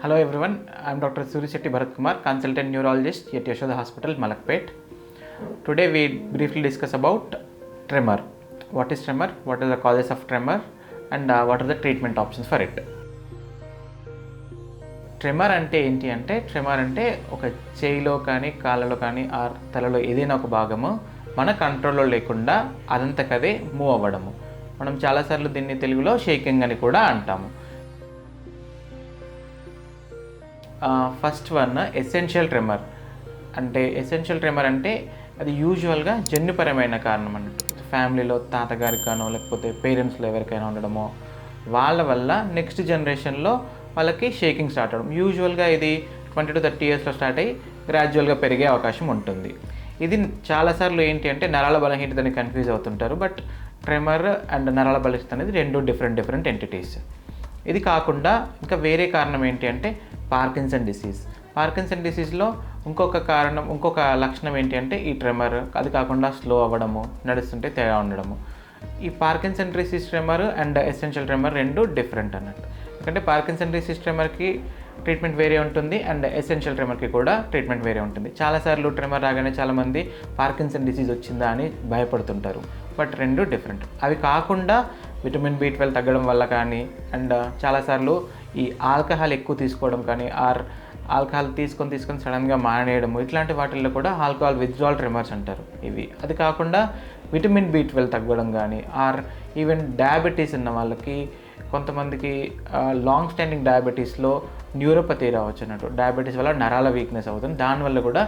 Hello everyone I'm doctor Surisetti Bharat Kumar consultant neurologist at Yashoda hospital Malakpet today we briefly discuss about tremor what is tremor what are the causes of tremor and what are the treatment options for it tremor అంటే ఏంటి అంటే tremor అంటే ఒక చేయిలో కానీ కాళ్ళలో కానీ ఆ తలలో ఏదైనా ఒక భాగము మన కంట్రోల్లో లేకుండా అదంతకదే మూవ్ అవ్వడము మనం చాలాసార్లు దీన్ని తెలుగులో షేకింగ్ అని కూడా అంటాము ఫస్ట్ వన్ ఎసెన్షియల్ ట్రెమర్ అంటే ఎసెన్షియల్ ట్రెమర్ అంటే అది యూజువల్గా జన్యుపరమైన కారణం అన్నట్టు. ఫ్యామిలీలో తాతగారికి కానో లేకపోతే పేరెంట్స్లో ఎవరికైనా ఉండడమో వాళ్ళ వల్ల నెక్స్ట్ జనరేషన్లో వాళ్ళకి షేకింగ్ స్టార్ట్ అవడం యూజువల్గా ఇది ట్వంటీ టు థర్టీ ఇయర్స్లో స్టార్ట్ అయ్యి గ్రాడ్యువల్గా పెరిగే అవకాశం ఉంటుంది. ఇది చాలాసార్లు ఏంటి అంటే నరాల బలహీనతని కన్ఫ్యూజ్ అవుతుంటారు. బట్ ట్రెమర్ అండ్ నరాల బలహీనత అనేది రెండు డిఫరెంట్ డిఫరెంట్ ఎంటిటీస్ ఇది కాకుండా ఇంకా వేరే కారణం ఏంటి అంటే పార్కిన్సన్ డిసీజ్. పార్కిన్సన్ డిసీజ్లో ఇంకొక కారణం ఇంకొక లక్షణం ఏంటి అంటే ఈ ట్రెమర్. అది కాకుండా స్లో అవ్వడము నడుస్తుంటే తేడా ఉండడము. ఈ Parkinson disease tremor and essential tremor రెండు డిఫరెంట్ అన్నట్టు. ఎందుకంటే పార్కిన్సన్ డిసీజ్ ట్రెమర్కి ట్రీట్మెంట్ వేరే ఉంటుంది అండ్ ఎసెన్షియల్ ట్రెమర్కి కూడా ట్రీట్మెంట్ వేరే ఉంటుంది. చాలాసార్లు ట్రెమర్ రాగానే చాలామంది పార్కిన్సన్ డిసీజ్ వచ్చిందా అని భయపడుతుంటారు. బట్ రెండు డిఫరెంట్. అవి కాకుండా విటమిన్ బి ట్వెల్వ్ తగ్గడం వల్ల కానీ అండ్ చాలాసార్లు ఈ ఆల్కహాల్ ఎక్కువ తీసుకోవడం కానీ ఆర్ ఆల్కహాల్ తీసుకొని తీసుకొని సడన్గా మానేయడము ఇట్లాంటి వాటిల్లో కూడా ఆల్కహాల్ విత్డ్రాల్ ట్రిమర్స్ అంటారు ఇవి. అది కాకుండా విటమిన్ బి ట్వెల్వ్ తగ్గడం కానీ ఆర్ ఈవెన్ డయాబెటీస్ ఉన్న వాళ్ళకి కొంతమందికి లాంగ్ స్టాండింగ్ డయాబెటీస్లో న్యూరోపతి రావచ్చు అన్నట్టు. డయాబెటీస్ వల్ల నరాల వీక్నెస్ అవుతుంది. దానివల్ల కూడా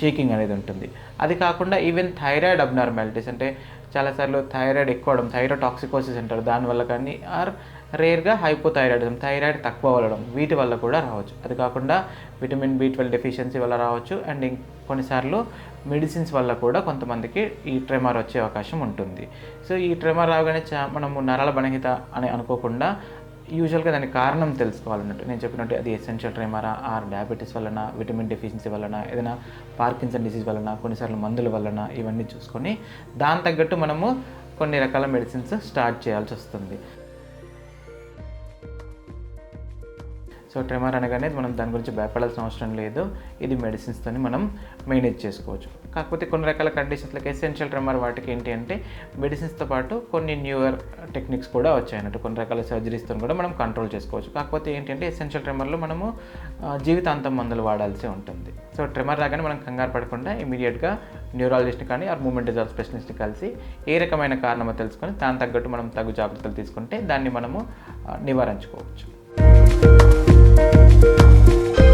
షేకింగ్ అనేది ఉంటుంది. అది కాకుండా ఈవెన్ థైరాయిడ్ అబ్నార్మాలిటీస్ అంటే చాలాసార్లు థైరాయిడ్ ఎక్కువ అవడం థైరాయిడ్ టాక్సికోసిస్ అంటారు దానివల్ల కానీ ఆర్ రేర్గా హైపోథైరాయిడిజం థైరాయిడ్ తక్కువ అవ్వడం వీటి వల్ల కూడా రావచ్చు. అది కాకుండా విటమిన్ బి ట్వెల్వ్ డెఫిషియన్సీ వల్ల రావచ్చు. అండ్ కొన్నిసార్లు మెడిసిన్స్ వల్ల కూడా కొంతమందికి ఈ ట్రెమర్ వచ్చే అవకాశం ఉంటుంది. సో ఈ ట్రెమర్ రాగానే చా మనము నరాల బలహీత అని అనుకోకుండా యూజువల్గా దానికి కారణం తెలుసుకోవాలన్నట్టు. నేను చెప్పినట్టు అది ఎసెన్షియల్ ట్రైమారా ఆర్ డయాబెటీస్ వలన విటమిన్ డెఫిషియన్సీ వలన ఏదైనా పార్కిన్సన్ డిసీజ్ వలన కొన్నిసార్లు మందుల వలన ఇవన్నీ చూసుకొని దాని తగ్గట్టు మనము కొన్ని రకాల మెడిసిన్స్ స్టార్ట్ చేయాల్సి వస్తుంది. సో ట్రెమర్ అనగానే మనం దాని గురించి భయపడాల్సిన అవసరం లేదు. ఇది మెడిసిన్స్తోని మనం మేనేజ్ చేసుకోవచ్చు. కాకపోతే కొన్ని రకాల కండిషన్స్ లైక్ ఎసెన్షియల్ ట్రెమర్ వాటికి ఏంటి అంటే మెడిసిన్స్తో పాటు కొన్ని న్యూయర్ టెక్నిక్స్ కూడా వచ్చాయి అన్నట్టు. కొన్ని రకాల సర్జరీస్తో కూడా మనం కంట్రోల్ చేసుకోవచ్చు. కాకపోతే ఏంటి అంటే ఎసెన్షియల్ ట్రెమర్లో మనము జీవితాంతం మందులు వాడాల్సి ఉంటుంది. సో ట్రెమర్ రాగానే మనం కంగారు పడకుండా ఇమీడియట్గా న్యూరాలజిస్ట్ని కానీ ఆర్ మూమెంట్ డిజాల్ స్పెషలిస్ట్ని కలిసి ఏ రకమైన కారణమో తెలుసుకొని దాని తగ్గట్టు మనం తగు జాగ్రత్తలు తీసుకుంటే దాన్ని మనము ఆ, నివారించుకోవచ్చు. Música